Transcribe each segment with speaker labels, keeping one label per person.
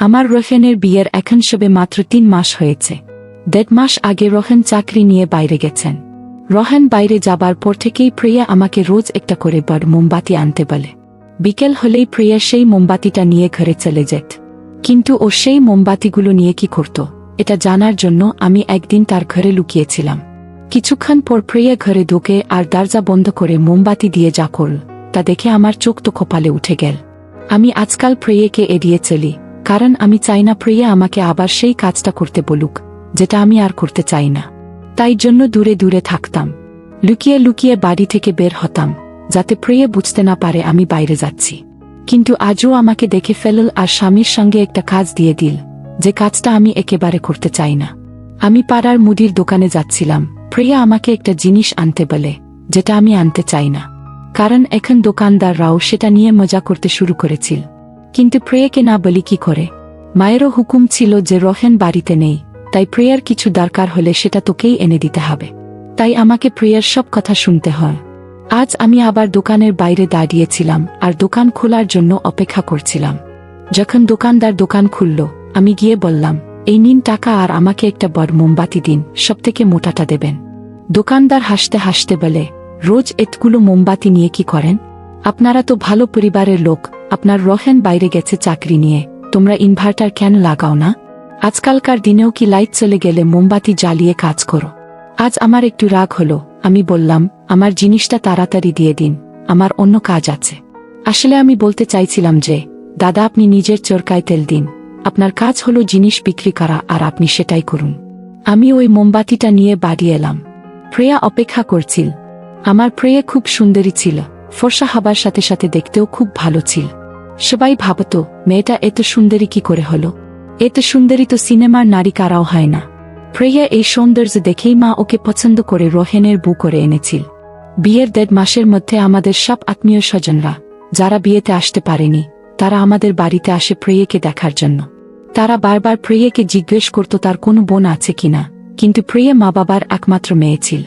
Speaker 1: আমার রোহেনের বিয়ের এখন সবে মাত্র তিন মাস হয়েছে। দেড় মাস আগে রোহেন চাকরি নিয়ে বাইরে গেছেন। রোহেন বাইরে যাবার পর থেকেই প্রিয়া আমাকে রোজ একটা করে বড় মোমবাতি আনতে বলে। বিকেল হলেই প্রিয়া সেই মোমবাতিটা নিয়ে ঘরে চলে যেত। কিন্তু ও সেই মোমবাতিগুলো নিয়ে কি করত, এটা জানার জন্য আমি একদিন তার ঘরে লুকিয়েছিলাম। কিছুক্ষণ পর প্রিয়া ঘরে ঢুকে আর দরজা বন্ধ করে মোমবাতি দিয়ে যা করল, তা দেখে আমার চোখ তো কপালে উঠে গেল। আমি আজকাল প্রিয়াকে এড়িয়ে চলি কারণ আমি চাই না প্রিয়া আমাকে আবার সেই কাজটা করতে বলুক, যেটা আমি আর করতে চাই না। তাই জন্য দূরে দূরে থাকতাম। লুকিয়ে লুকিয়ে বাড়ি থেকে বের হতাম, যাতে প্রিয়া বুঝতে না পারে আমি বাইরে যাচ্ছি। কিন্তু আজও আমাকে দেখে ফেলল আর স্বামীর সঙ্গে একটা কাজ দিয়ে দিল, যে কাজটা আমি একেবারে করতে চাই না। আমি পাড়ার মুদির দোকানে যাচ্ছিলাম, প্রিয়া আমাকে একটা জিনিস আনতে বলে, যেটা আমি আনতে চাই না। কারণ এখন দোকানদাররাও সেটা নিয়ে মজা করতে শুরু করেছিল। কিন্তু প্রিয়াকে না বলি কি করে? মায়েরও হুকুম ছিল যে রহেন বাড়িতে নেই, তাই প্রেয়ার কিছু দরকার হলে সেটা তোকেই এনে দিতে হবে। তাই আমাকে প্রেয়ার সব কথা শুনতে হয়। আজ আমি আবার দোকানের বাইরে দাঁড়িয়েছিলাম আর দোকান খোলার জন্য অপেক্ষা করছিলাম। যখন দোকানদার দোকান খুলল, আমি গিয়ে বললাম, এই নিন টাকা আর আমাকে একটা বড় মোমবাতি দিন, সবথেকে মোটাটা দেবেন। দোকানদার হাসতে হাসতে বলে, রোজ এতগুলো মোমবাতি নিয়ে কি করেন? আপনারা তো ভালো পরিবারের লোক আপনার রহেন বাইরে গেছে চাকরি নিয়ে। তোমরা ইনভার্টার কেন লাগাও না? আজকালকার দিনেও কি লাইট চলে গেলে মোমবাতি জ্বালিয়ে কাজ করো? আজ আমার একটু রাগ হলো, আমি বললাম, আমার জিনিসটা তাড়াতাড়ি দিয়ে দিন, আমার অন্য কাজ আছে। আসলে আমি বলতে চাইছিলাম যে, দাদা আপনি নিজের চরকায় তেল দিন, আপনার কাজ হলো জিনিস বিক্রি করা আর আপনি সেটাই করুন। আমি ওই মোমবাতিটা নিয়ে বাড়ি এলাম। প্রেয়া অপেক্ষা করছিল। আমার প্রিয়া খুব সুন্দরী ছিল, ফর্সা হবার সাথে সাথে দেখতেও খুব ভালো ছিল। সবাই ভাবত, মেয়েটা এত সুন্দরী কি করে হলো? এত সুন্দরী তো সিনেমার নারী কারাও হয় না। প্রিয়া এই সৌন্দর্য দেখেই মা ওকে পছন্দ করে রোহেনের বু করে এনেছিল। বিয়ের দেড় মাসের মধ্যে আমাদের সব আত্মীয় স্বজনরা, যারা বিয়েতে আসতে পারেনি, তারা আমাদের বাড়িতে আসে প্রিয়াকে দেখার জন্য। তারা বারবার প্রিয়াকে জিজ্ঞেস করত তার কোনো বোন আছে কিনা কিন্তু প্রিয়া মা বাবার একমাত্র মেয়ে ছিল।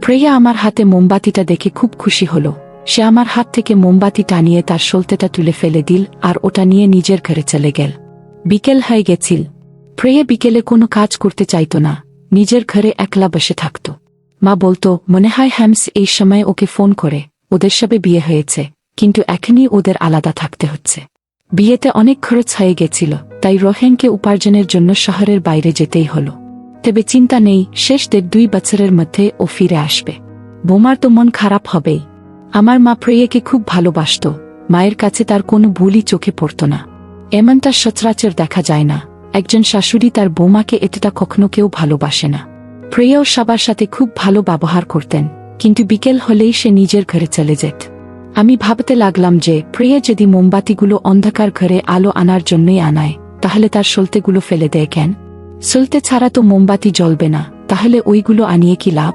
Speaker 1: প্রেয়া আমার হাতে মোমবাতিটা দেখে খুব খুশি হলো। সে আমার হাত থেকে মোমবাতি টানিয়ে তার সলতেটা তুলে ফেলে দিল আর ওটা নিয়ে নিজের ঘরে চলে গেল। বিকেল হয়ে গেছিল। প্রেয়ে বিকেলে কোনো কাজ করতে চাইত না। নিজের ঘরে একলা বসে থাকত। মা বলতো, মনে হয় হ্যামস এই সময় ওকে ফোন করে। ওদের সবে বিয়ে হয়েছে। কিন্তু এখনই ওদের আলাদা থাকতে হচ্ছে। বিয়েতে অনেক খরচ হয়ে গেছিল, তাই রোহেনকে উপার্জনের জন্য শহরের বাইরে যেতেই হলো। তবে চিন্তা নেই, শেষ দেড় দুই বছরের মধ্যে ও ফিরে আসবে। বোমার তো মন খারাপ হবেই। আমার মা প্রিয়াকে খুব ভালোবাসত, মায়ের কাছে তার কোনো ভুলই চোখে পড়ত না। এমনটা সচরাচর দেখা যায় না। একজন শাশুড়ি তার বৌমাকে এতটা কখনো কেউ ভালোবাসে না। প্রিয়াও সবার সাথে খুব ভালো ব্যবহার করতেন, কিন্তু বিকেল হলেই সে নিজের ঘরে চলে যেত। আমি ভাবতে লাগলাম যে, প্রিয়া যদি মোমবাতিগুলো অন্ধকার ঘরে আলো আনার জন্যই আনায়, তাহলে তার সলতেগুলো ফেলে দেয় কেন? সলতে ছাড়া তো মোমবাতি জ্বলবে না, তাহলে ওইগুলো আনিয়ে কি লাভ?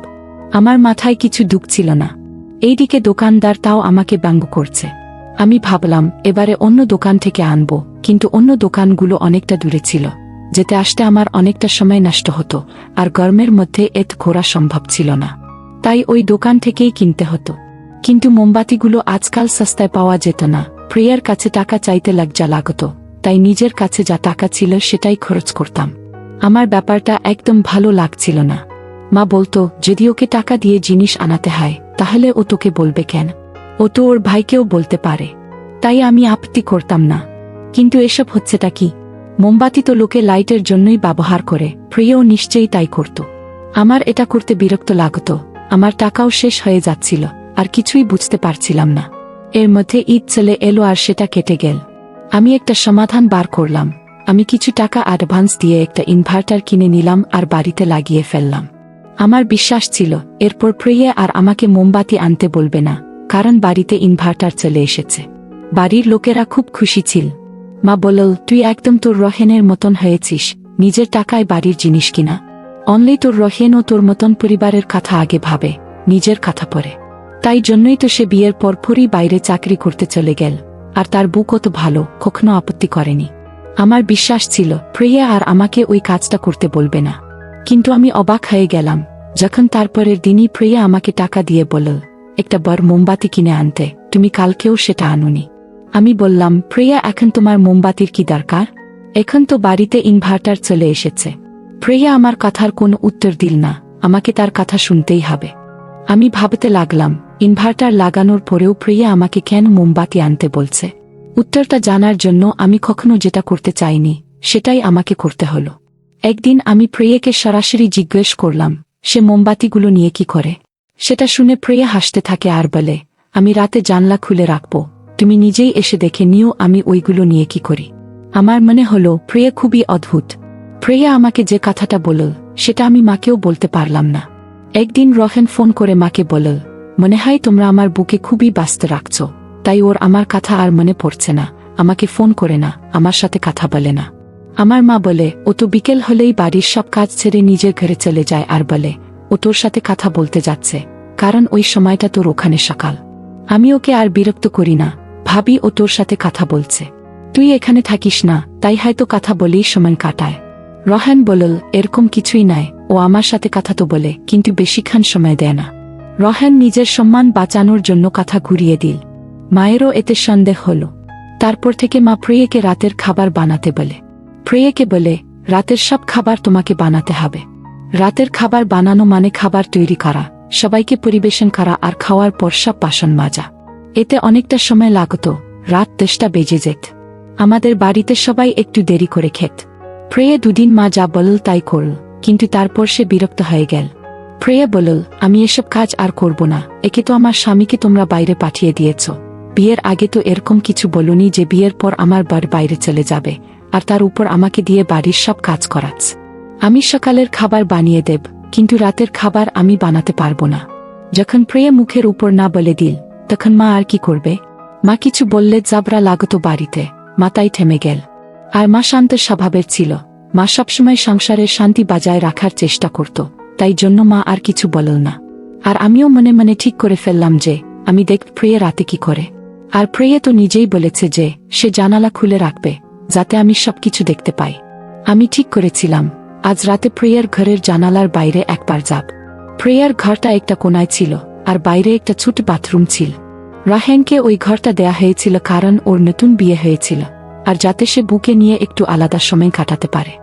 Speaker 1: আমার মাথায় কিছু ঢুকছিল না। এইদিকে দোকানদার তাও আমাকে ব্যঙ্গ করছে। আমি ভাবলাম, এবারে অন্য দোকান থেকে আনব, কিন্তু অন্য দোকানগুলো অনেকটা দূরে ছিল। যেতে আসতে আমার অনেকটা সময় নষ্ট হতো, আর গরমের মধ্যে এত ঘোরা সম্ভব ছিল না। তাই ওই দোকান থেকেই কিনতে হতো। কিন্তু মোমবাতিগুলো আজকাল সস্তায় পাওয়া যেত না। প্রিয়ার কাছে টাকা চাইতে লজ্জা লাগত, তাই নিজের কাছে যা টাকা ছিল সেটাই খরচ করতাম। আমার ব্যাপারটা একদম ভালো লাগছিল না। মা বলতো, যদি ওকে টাকা দিয়ে জিনিস আনাতে হয় তাহলে ও তোকে বলবে কেন? ও তো ওর ভাইকেও বলতে পারে। তাই আমি আপত্তি করতাম না। কিন্তু এসব হচ্ছেটা কি? মোমবাতি তো লোকে লাইটের জন্যই ব্যবহার করে। প্রিয়ও নিশ্চয়ই তাই করত। আমার এটা করতে বিরক্ত লাগত। আমার টাকাও শেষ হয়ে যাচ্ছিল, আর কিছুই বুঝতে পারছিলাম না। এর মধ্যে ঈদ চলে এলো আর সেটা কেটে গেল। আমি একটা সমাধান বার করলাম। আমি কিছু টাকা অ্যাডভান্স দিয়ে একটা ইনভার্টার কিনে নিলাম আর বাড়িতে লাগিয়ে ফেললাম। আমার বিশ্বাস ছিল, এরপর প্রিয়া আর আমাকে মোমবাতি আনতে বলবে না, কারণ বাড়িতে ইনভার্টার চলে এসেছে। বাড়ির লোকেরা খুব খুশি ছিল। মা বলল, তুই একদম তোর রহেনের মতন হয়েছিস, নিজের টাকায় বাড়ির জিনিস কিনা। অনলি তোর রহেন ও তোর মতন পরিবারের কথা আগে ভাবে, নিজের কথা পরে তাই জন্যই তো সে বিয়ের পরপরই বাইরে চাকরি করতে চলে গেল, আর তার বুক তো ভালো, কখনো আপত্তি করেনি। আমার বিশ্বাস ছিল, প্রিয়া আর আমাকে ওই কাজটা করতে বলবে না। কিন্তু আমি অবাক হয়ে গেলাম, যখন তারপরের দিনই প্রিয়া আমাকে টাকা দিয়ে বলল, একটা বর মোমবাতি কিনে আনতে, তুমি কালকেও সেটা আনুনি। আমি বললাম, প্রিয়া, এখন তোমার মোমবাতির কি দরকার? এখন তো বাড়িতে ইনভার্টার চলে এসেছে। প্রিয়া আমার কথার কোনো উত্তর দিল না, আমাকে তার কথা শুনতেই হবে। আমি ভাবতে লাগলাম, ইনভার্টার লাগানোর পরেও প্রিয়া আমাকে কেন মোমবাতি আনতে বলছে? উত্তরটা জানার জন্য আমি কখনো যেটা করতে চাইনি, সেটাই আমাকে করতে হলো। একদিন আমি প্রিয়াকে সরাসরি জিজ্ঞেস করলাম, সে মোমবাতিগুলো নিয়ে কি করে? সেটা শুনে প্রিয়া হাসতে থাকে আর বলে, আমি রাতে জানলা খুলে রাখব, তুমি নিজেই এসে দেখে নিও আমি ওইগুলো নিয়ে কি করি। আমার মনে হলো, প্রিয়া খুবই অদ্ভুত। প্রিয়া আমাকে যে কথাটা বলল, সেটা আমি মাকেও বলতে পারলাম না। একদিন রহেন ফোন করে মাকে বলল, মনে হয় তোমরা আমার বুকে খুবই ব্যস্ত রাখছ, তাই ওর আমার কথা আর মনে পড়ছে না, আমাকে ফোন করে না, আমার সাথে কথা বলে না। আমার মা বলে, ও তো বিকেল হলেই বাড়ির সব কাজ ছেড়ে নিজের ঘরে চলে যায়, আর বলে, ও তোর সাথে কথা বলতে যাচ্ছে, কারণ ওই সময়টা তোর ওখানে সকাল। আমি ওকে আর বিরক্ত করি না, ভাবি ও তোর সাথে কথা বলছে। তুই এখানে থাকিস না, তাই হয়তো কথা বলেই সময় কাটায়। রহান বলল, এরকম কিছুই নাই, ও আমার সাথে কথা তো বলে, কিন্তু বেশিক্ষণ সময় দেয় না। রহান নিজের সম্মান বাঁচানোর জন্য কথা ঘুরিয়ে দিল। মায়েরও এতে সন্দেহ হল। তারপর থেকে মা প্রিয়েকে রাতের খাবার বানাতে বলে। প্রিয়েকে বলে, রাতের সব খাবার তোমাকে বানাতে হবে। রাতের খাবার বানানো মানে খাবার তৈরি করা, সবাইকে পরিবেশন করা আর খাওয়ার পর সব বাসন মাজা। এতে অনেকটা সময় লাগত, রাত দশটা বেজে যেত। আমাদের বাড়িতে সবাই একটু দেরি করে খেত। প্রেয়ে দুদিন মা যা বলল তাই করল, কিন্তু তারপর সে বিরক্ত হয়ে গেল। প্রেয়ে বলল, আমি এসব কাজ আর করব না, একে তো আমার স্বামীকে তোমরা বাইরে পাঠিয়ে দিয়েছ। বিয়ের আগে তো এরকম কিছু বলনি যে বিয়ের পর আমার বার বাইরে চলে যাবে। আর তার উপর আমাকে দিয়ে বাড়ির সব কাজ করাচ্ছ। আমি সকালের খাবার বানিয়ে দেব, কিন্তু রাতের খাবার আমি বানাতে পারব না। যখন প্রিয়া মুখের উপর না বলে দিল, তখন মা আর কি করবে? মা কিছু বললে জাবরা লাগতো বাড়িতে মাতাই থেমে গেল। আর মা শান্ত স্বভাবের ছিল। মা সবসময় সংসারের শান্তি বজায় রাখার চেষ্টা করত, তাই জন্য মা আর কিছু বলল না। আর আমিও মনে মনে ঠিক করে ফেললাম যে, আমি দেখ প্রিয়া রাতে কি করে। আর প্রিয়া তো নিজেই বলেছে যে, সে জানালা খুলে রাখবে। যাতে আমি সবকিছু দেখতে পাই। আমি ঠিক করেছিলাম। আজ রাতে প্রেয়ার ঘরের জানালার বাইরে একবার যাব। প্রিয়ার ঘরটা একটা কোনায় ছিল, আর বাইরে একটা ছোট বাথরুম ছিল। রাহেনকে ওই ঘরটা দেয়া হয়েছিল কারণ ওর নতুন বিয়ে হয়েছিল, আর যাতে সে বুকে নিয়ে একটু আলাদা সময় কাটাতে পারে।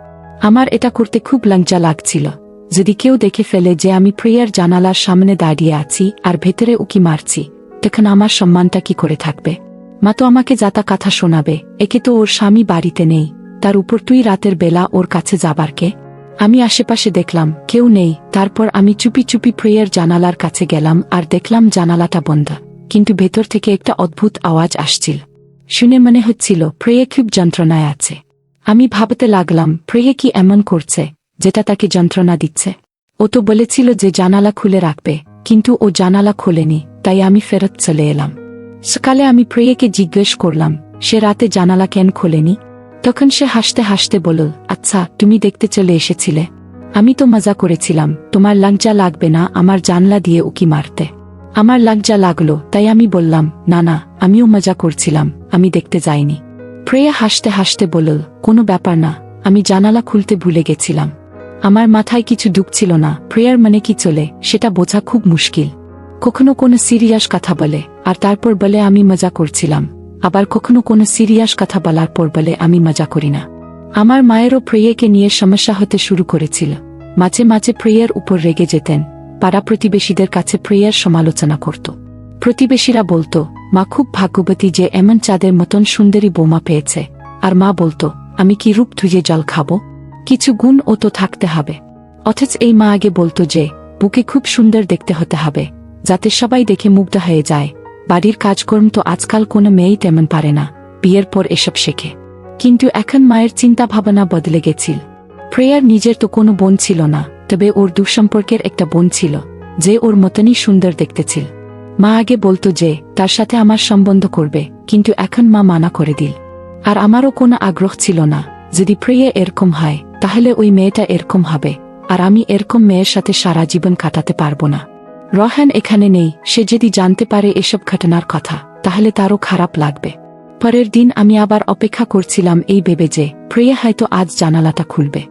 Speaker 1: আমার এটা করতে খুব লজ্জা লাগছিল। যদি কেউ দেখে ফেলে যে আমি প্রেয়ার জানালার সামনে দাঁড়িয়ে আছি আর ভেতরে উকি মারছি, তখন আমার সম্মানটা কি করে থাকবে? মা তো আমাকে যাতা কথা শোনাবে, একে তো ওর স্বামী বাড়িতে নেই, তার উপর তুই রাতের বেলা ওর কাছে যাবার কে? আমি আশেপাশে দেখলাম, কেউ নেই, তারপর আমি চুপি চুপি প্রিয়ার জানালার কাছে গেলাম আর দেখলাম জানালাটা বন্ধ, কিন্তু ভেতর থেকে একটা অদ্ভুত আওয়াজ আসছিল। শুনে মনে হচ্ছিল প্রেয়ে খুব যন্ত্রণায় আছে। আমি ভাবতে লাগলাম প্রেয়ে কি এমন করছে, যেটা তাকে যন্ত্রণা দিচ্ছে। ও তো বলেছিল যে জানালা খুলে রাখবে, কিন্তু ও জানালা খোলেনি, তাই আমি ফেরত চলে এলাম। সকালে আমি প্রেয়েকে জিজ্ঞেস করলাম, সে রাতে জানালা কেন খোলেনি? তখন সে হাসতে হাসতে বলল আচ্ছা তুমি দেখতে চলে এসেছিলে। আমি তো মজা করেছিলাম, তোমার লজ্জা লাগবে না, আমার জানলা দিয়ে উকি মারতে। আমার লজ্জা লাগল, তাই আমি বললাম, না না, আমিও মজা করছিলাম, আমি দেখতে যাইনি। প্রেয়া হাসতে হাসতে বলল, কোনো ব্যাপার না, আমি জানালা খুলতে ভুলে গেছিলাম। আমার মাথায় কিছু ঢুকছিল না, প্রেয়ার মানে কি চলে, সেটা বোঝা খুব মুশকিল। কখনো কোনো সিরিয়াস কথা বলে, আর তারপর বলে, আমি মজা করছিলাম। আবার কখনো কোনো সিরিয়াস কথা বলার পর বলে, আমি মজা করি না। আমার মায়েরও প্রিয়াকে নিয়ে সমস্যা হতে শুরু করেছিল। মাঝে মাঝে প্রিয়ার উপর রেগে যেতেন। পাড়া প্রতিবেশীদের কাছে প্রিয়ার সমালোচনা করত। প্রতিবেশীরা বলতো, মা খুব ভাগ্যবতী যে এমন চাঁদের মতন সুন্দরী বোমা পেয়েছে। আর মা বলতো, আমি কি রূপ ধুয়ে জল খাব? কিছু গুণ ও তো থাকতে হবে। অথচ এই মা আগে বলতো যে, বুকে খুব সুন্দর দেখতে হতে হবে। যাতে সবাই দেখে মুগ্ধ হয়ে যায়। বাড়ির কাজকর্ম তো আজকাল কোনো মেয়েই তেমন পারে না। বিয়ের পর এসব শেখে। কিন্তু এখন মায়ের চিন্তা ভাবনা বদলে গেছিল। প্রেয়ার নিজের তো কোনো বোন ছিল না, তবে ওর দুঃসম্পর্কের একটা বোন ছিল, যে ওর মতনই সুন্দর দেখতেছিল। মা আগে বলতো যে, তার সাথে আমার সম্বন্ধ করবে, কিন্তু এখন মা মানা করে দিল। আর আমারও কোনো আগ্রহ ছিল না, যদি প্রিয়া এরকম হয়, তাহলে ওই মেয়েটা এরকম হবে, আর আমি এরকম মেয়ের সাথে সারা জীবন কাটাতে পারব না। রহান এখানে নেই, সে যদি জানতে পারে এসব ঘটনার কথা, তাহলে তারও খারাপ লাগবে। পরের দিন আমি আবার অপেক্ষা করছিলাম এই ভেবে যে, প্রিয়া হয়তো আজ জানালাটা খুলবে।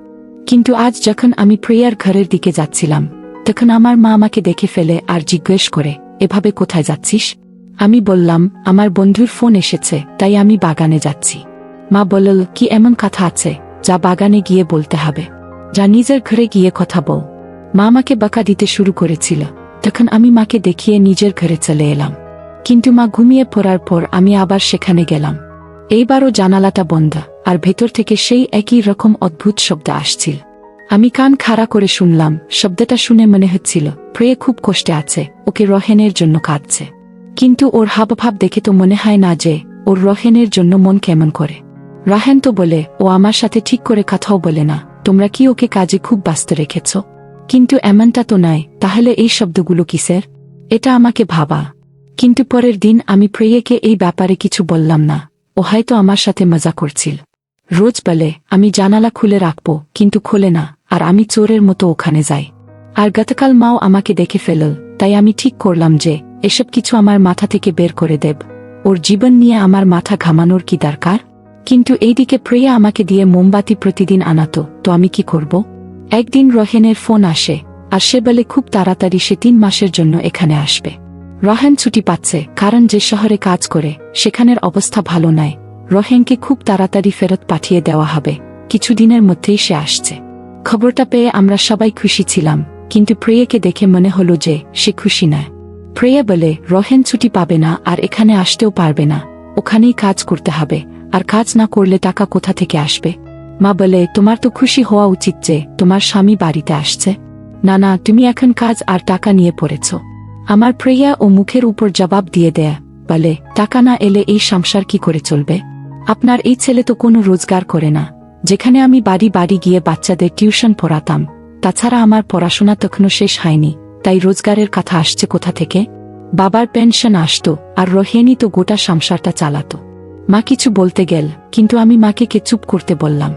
Speaker 1: কিন্তু আজ যখন আমি প্রিয়ার ঘরের দিকে যাচ্ছিলাম, তখন আমার মা আমাকে দেখে ফেলে আর জিজ্ঞেস করে, এভাবে কোথায় যাচ্ছিস? আমি বললাম, আমার বন্ধুর ফোন এসেছে, তাই আমি বাগানে যাচ্ছি। মা বলল, কি এমন কথা আছে, যা বাগানে গিয়ে বলতে হবে। যা নিজের ঘরে গিয়ে কথা বল। মা আমাকে বাঁকা দিতে শুরু করেছিল। তখন আমি মাকে দেখিয়ে নিজের ঘরে চলে এলাম। কিন্তু মা ঘুমিয়ে পড়ার পর আমি আবার সেখানে গেলাম। এইবারও জানালাটা বন্ধ, আর ভেতর থেকে সেই একই রকম অদ্ভুত শব্দ আসছিল। আমি কান খাড়া করে শুনলাম, শব্দটা শুনে মনে হচ্ছিল, প্রেয়ে খুব কষ্টে আছে, ওকে রহেনের জন্য কাঁদছে। কিন্তু ওর হাবভাব দেখে তো মনে হয় না যে, ওর রহেনের জন্য মন কেমন করে। রাহেন তো বলে, ও আমার সাথে ঠিক করে কথাও বলে না, তোমরা কি ওকে কাজে খুব ব্যস্ত রেখেছ? কিন্তু এমনটা তো নয় তাহলে এই শব্দগুলো কিসের? এটা আমাকে ভাবা। কিন্তু পরের দিন আমি প্রিয়েকে এই ব্যাপারে কিছু বললাম না। ও হয়তো আমার সাথে মজা করছিল। রোজ বলে, আমি জানালা খুলে রাখব, কিন্তু খোলে না, আর আমি চোরের মতো ওখানে যাই। আর গতকাল মাও আমাকে দেখে ফেলল, তাই আমি ঠিক করলাম যে, এসব কিছু আমার মাথা থেকে বের করে দেব। ওর জীবন নিয়ে আমার মাথা ঘামানোর কি দরকার? কিন্তু এইদিকে প্রিয়া আমাকে দিয়ে মোমবাতি প্রতিদিন আনাতো, তো আমি কি করব? একদিন রহেনের ফোন আসে, আর সে বলে খুব তাড়াতাড়ি সে তিন মাসের জন্য এখানে আসবে। রহেন ছুটি পাচ্ছে, কারণ যে শহরে কাজ করে, সেখানের অবস্থা ভালো নয় রহেনকে খুব তাড়াতাড়ি ফেরত পাঠিয়ে দেওয়া হবে। কিছুদিনের মধ্যেই সে আসছে। খবরটা পেয়ে আমরা সবাই খুশি ছিলাম, কিন্তু প্রিয়াকে দেখে মনে হলো যে, সে খুশি নয় প্রিয়া বলে, রহেন ছুটি পাবে না, আর এখানে আসতেও পারবে না। ওখানেই কাজ করতে হবে, আর কাজ না করলে টাকা কোথা থেকে আসবে? মা বলে, তোমার তো খুশি হওয়া উচিত যে তোমার স্বামী বাড়িতে আসছে। না না তুমি এখন কাজ আর টাকা নিয়ে পড়েছ। আমার প্রেয়া ও মুখের উপর জবাব দিয়ে দেয়া। বলে, টাকা না এলে এই সংসার কি করে চলবে? আপনার এই ছেলে তো কোনো রোজগার করে না। যেখানে আমি বাড়ি বাড়ি গিয়ে বাচ্চাদের টিউশন পড়াতাম, তাছাড়া আমার পড়াশোনা তখনও শেষ হয়নি, তাই রোজগারের কথা আসছে কোথা থেকে? বাবার পেনশন আসত আর রহেনি তো গোটা সংসারটা চালাত। মা কিছু বলতে গেল, কিন্তু আমি মাকে কে চুপ করতে বললাম।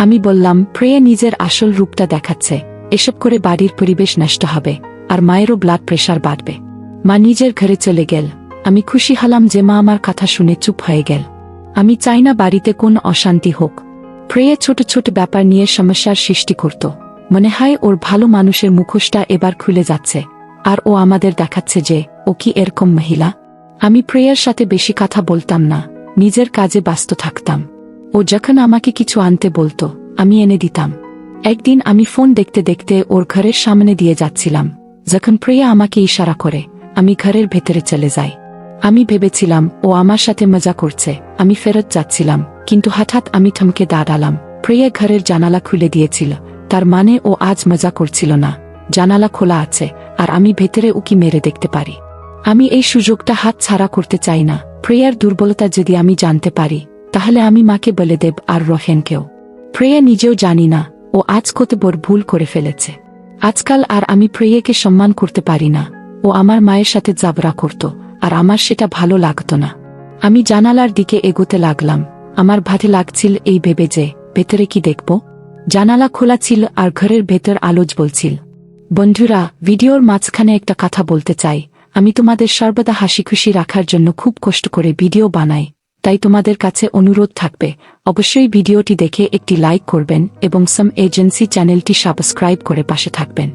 Speaker 1: আমি বললাম, প্রেয়ে নিজের আসল রূপটা দেখাচ্ছে। এসব করে বাড়ির পরিবেশ নষ্ট হবে, আর মায়েরও ব্লাড প্রেশার বাড়বে। মা নিজের ঘরে চলে গেল। আমি খুশি হলাম যে মা আমার কথা শুনে চুপ হয়ে গেল। আমি চাই না বাড়িতে কোন অশান্তি হোক। প্রেয়ে ছোট ছোট ব্যাপার নিয়ে সমস্যার সৃষ্টি করত। মনে হয় ওর ভালো মানুষের মুখোশটা এবার খুলে যাচ্ছে। আর ও আমাদের দেখাচ্ছে যে, ও কি এরকম মহিলা? আমি প্রেয়ার সাথে বেশি কথা বলতাম না। নিজের কাজে ব্যস্ত থাকতাম। ও যখন আমাকে কিছু আনতে বলতো, আমি এনে দিতাম। একদিন আমি ফোন দেখতে দেখতে ওর ঘরের সামনে দিয়ে যাচ্ছিলাম। যখন প্রিয়া আমাকে ইশারা করে, আমি ঘরের ভেতরে চলে যাই। আমি ভেবেছিলাম, ও আমার সাথে মজা করছে, আমি ফেরত যাচ্ছিলাম, কিন্তু হঠাৎ আমি থমকে দাঁড়ালাম। প্রিয়া ঘরের জানালা খুলে দিয়েছিল, তার মানে ও আজ মজা করছিল না। জানালা খোলা আছে, আর আমি ভেতরে উকি মেরে দেখতে পারি। আমি এই সুযোগটা হাত ছাড়া করতে চাই না। প্রিয়ার দুর্বলতা যদি আমি জানতে পারি তাহলে আমি মাকে বলে দেব আর রহেনকেও। প্রিয়া নিজেও জানি না, ও আজ কত বড় ভুল করে ফেলেছে। আজকাল আর আমি প্রিয়াকে সম্মান করতে পারি না, ও আমার মায়ের সাথে জাবরা করত, আর আমার সেটা ভালো লাগতো না। আমি জানালার দিকে এগোতে লাগলাম, আমার ভাতে লাগছিল এই ভেবে যে, ভেতরে কি দেখব? জানালা খোলা ছিল আর ঘরের ভেতর আলোচ বলছিল, বন্ধুরা, ভিডিওর মাঝখানে একটা কথা বলতে চাই, আমি তোমাদের সর্বদা হাসি খুশি রাখার জন্য খুব কষ্ট করে ভিডিও বানাই। তাই তোমাদের কাছে অনুরোধ থাকবে, অবশ্যই ভিডিওটি দেখে একটি লাইক করবেন এবং সাম এজেন্সি চ্যানেলটি সাবস্ক্রাইব করে পাশে থাকবেন।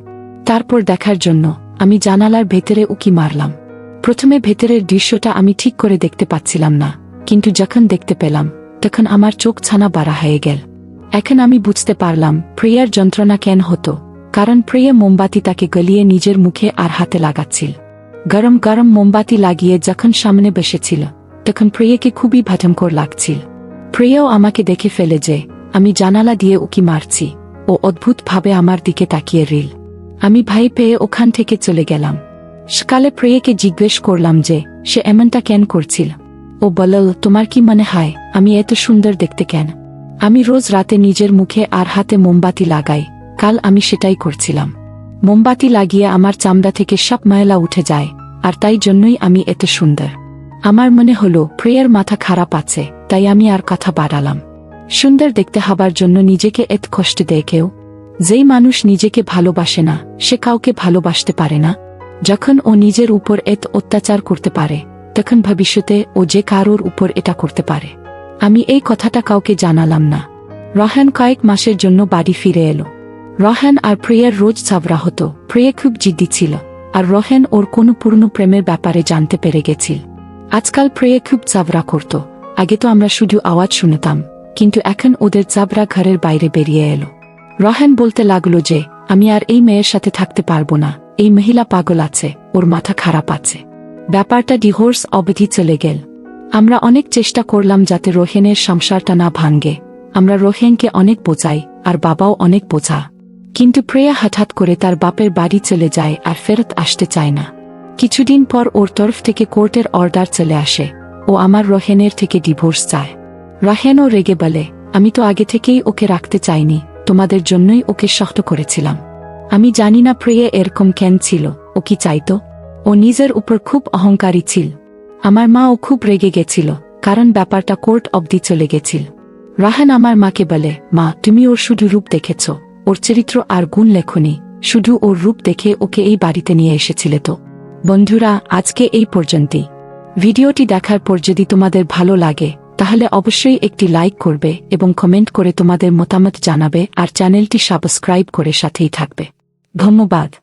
Speaker 1: তারপর দেখার জন্য আমি জানালার ভেতরে উকি মারলাম। প্রথমে ভেতরের দৃশ্যটা আমি ঠিক করে দেখতে পাচ্ছিলাম না, কিন্তু যখন দেখতে পেলাম, তখন আমার চোখ ছানা বাড়া হয়ে গেল। এখন আমি বুঝতে পারলাম প্রিয়ার যন্ত্রণা কেন হতো, কারণ প্রিয়া মোমবাতি তাকে গলিয়ে নিজের মুখে আর হাতে লাগাচ্ছিল। গরম গরম মোমবাতি লাগিয়ে যখন সামনে বসেছিল তখন প্রিয়াকে খুবই ভাটমকর লাগছিল। প্রিয়াও আমাকে দেখে ফেলে যে, আমি জানালা দিয়ে উকি মারছি। ও অদ্ভুতভাবে আমার দিকে তাকিয়ে রিল আমি ভাই পেয়ে ওখান থেকে চলে গেলাম। সকালে প্রিয়াকে জিজ্ঞেস করলাম যে, সে এমনটা কেন করছিল? ও বলল, তোমার কি মনে হয়, আমি এত সুন্দর দেখতে কেন? আমি রোজ রাতে নিজের মুখে আর হাতে মোমবাতি লাগাই। কাল আমি সেটাই করছিলাম। মোমবাতি লাগিয়ে আমার চামড়া থেকে সব ময়লা উঠে যায়, আর তাই জন্যই আমি এত সুন্দর। আমার মনে হলো, প্রিয়ার মাথা খারাপ আছে, তাই আমি আর কথা বাড়ালাম। সুন্দর দেখতে হবার জন্য নিজেকে এত কষ্ট দেয় কেউ। যেই মানুষ নিজেকে ভালোবাসে না, সে কাউকে ভালোবাসতে পারে না। যখন ও নিজের উপর এত অত্যাচার করতে পারে, তখন ভবিষ্যতে ও যে কারোর উপর এটা করতে পারে। আমি এই কথাটা কাউকে জানালাম না। রহান কয়েক মাসের জন্য বাড়ি ফিরে এলো। রহান আর প্রিয়ার রোজ ঝাবরা হতো, প্রিয়া খুব জিদ্দি ছিল, আর রহেন ওর কোনো পুরনো প্রেমের ব্যাপারে জানতে পেরে গেছিল। আজকাল প্রেয়ে খুব চাবরা করত। আগে তো আমরা শুধু আওয়াজ শুনতাম, কিন্তু এখন ওদের চাবরা ঘরের বাইরে বেরিয়ে এলো। রহেন বলতে লাগল যে, আমি আর এই মেয়ের সাথে থাকতে পারব না, এই মহিলা পাগল আছে, ওর মাথা খারাপ আছে। ব্যাপারটা ডিভোর্স অবধি চলে গেল। আমরা অনেক চেষ্টা করলাম যাতে রোহেনের সংসারটা না ভাঙ্গে আমরা রোহেনকে অনেক বোঝাই, আর বাবাও অনেক বোঝা। কিন্তু প্রেয়া হঠাৎ করে তার বাপের বাড়ি চলে যায় আর ফেরত আসতে চায় না। কিছুদিন পর ওর তরফ থেকে কোর্টের অর্ডার চলে আসে, ও আমার রহেনের থেকে ডিভোর্স চায়। রাহেনও রেগে বলে, আমি তো আগে থেকেই ওকে রাখতে চাইনি, তোমাদের জন্যই ওকে শক্ত করেছিলাম। আমি জানি না প্রিয়ে এরকম কেন ছিল, ও কি চাইতো? ও নিজের উপর খুব অহংকারী ছিল। আমার মা ও খুব রেগে গেছিল, কারণ ব্যাপারটা কোর্ট অবধি চলে গেছিল। রাহান আমার মাকে বলে, মা, তুমি ওর শুধু রূপ দেখেছ, ওর চরিত্র আর গুণ লেখনি, শুধু ওর রূপ দেখে ওকে এই বাড়িতে নিয়ে এসেছিলে তো। বন্ধুরা, আজকে এই পর্যন্তই। ভিডিওটি দেখার পর যদি তোমাদের ভালো লাগে, তাহলে অবশ্যই একটি লাইক করবে এবং কমেন্ট করে তোমাদের মতামত জানাবে আর চ্যানেলটি সাবস্ক্রাইব করে সাথেই থাকবে। ধন্যবাদ।